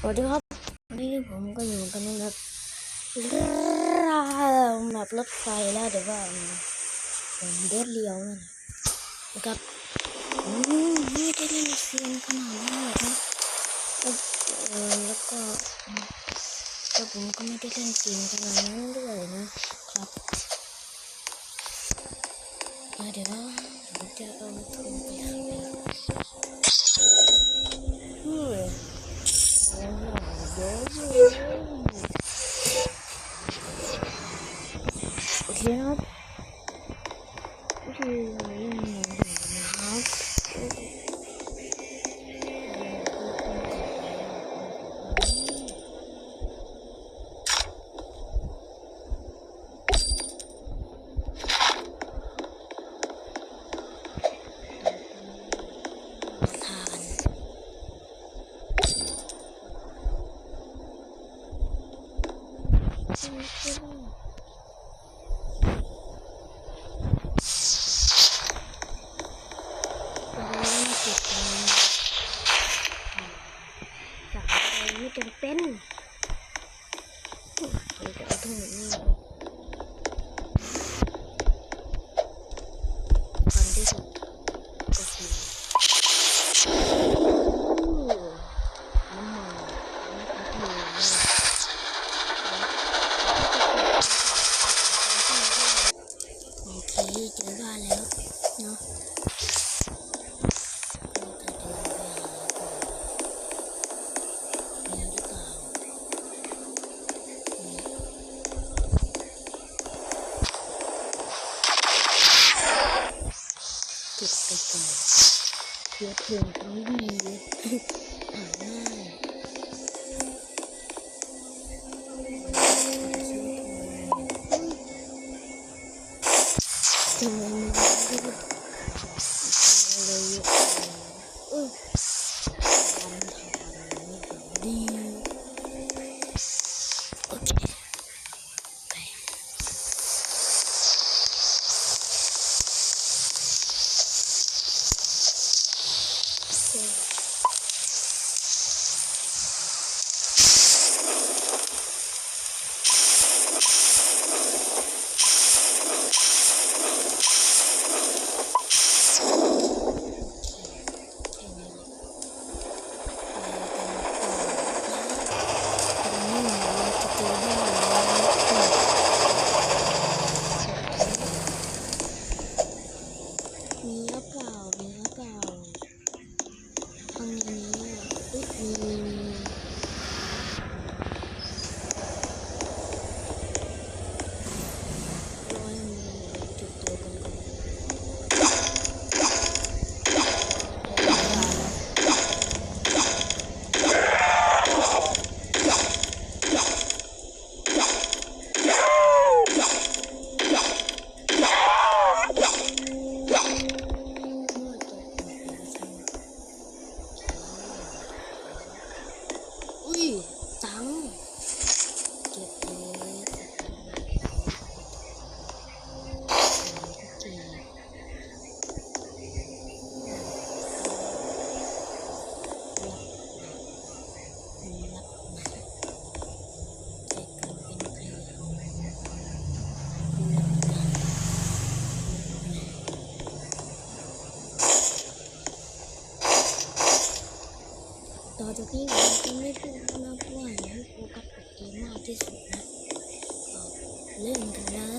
สวัสดีครับวันนี้ผมก็อยู่กันในแบบแบบรถไฟแล้วเดี๋ยวว่าผมเดินเลี้ยวนะครับอืมไม่ได้เล่นเซียนขนาดนั้นหรอกนะแล้วเออแล้วก็แล้วผมก็ไม่ได้เล่นเกมขนาดนั้นด้วยนะครับเดี๋ยวว่าผมจะเอาทุนไปหาไปเฮ้ย โอเคนะครับโอเคเราเล่นมาถึงนะครับทาน ไม่ จำเป็นเราจะเอาทั้งนี่คันที่สุดก็คือน้ำมันน้ำมัน เชื้อ เล่นกันเล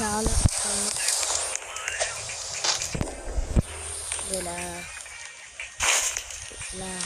sao nữa rồi là là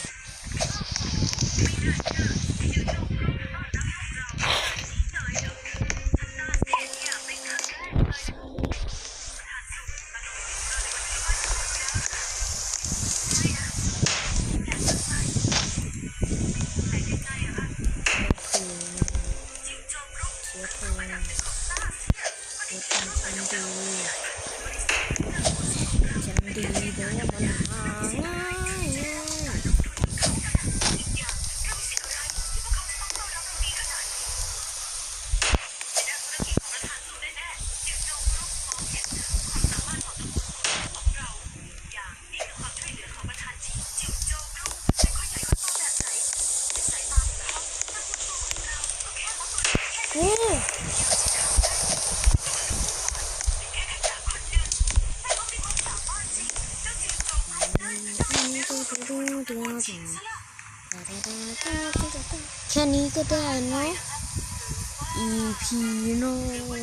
แค่นี้ก็ได้เนาะ EP โน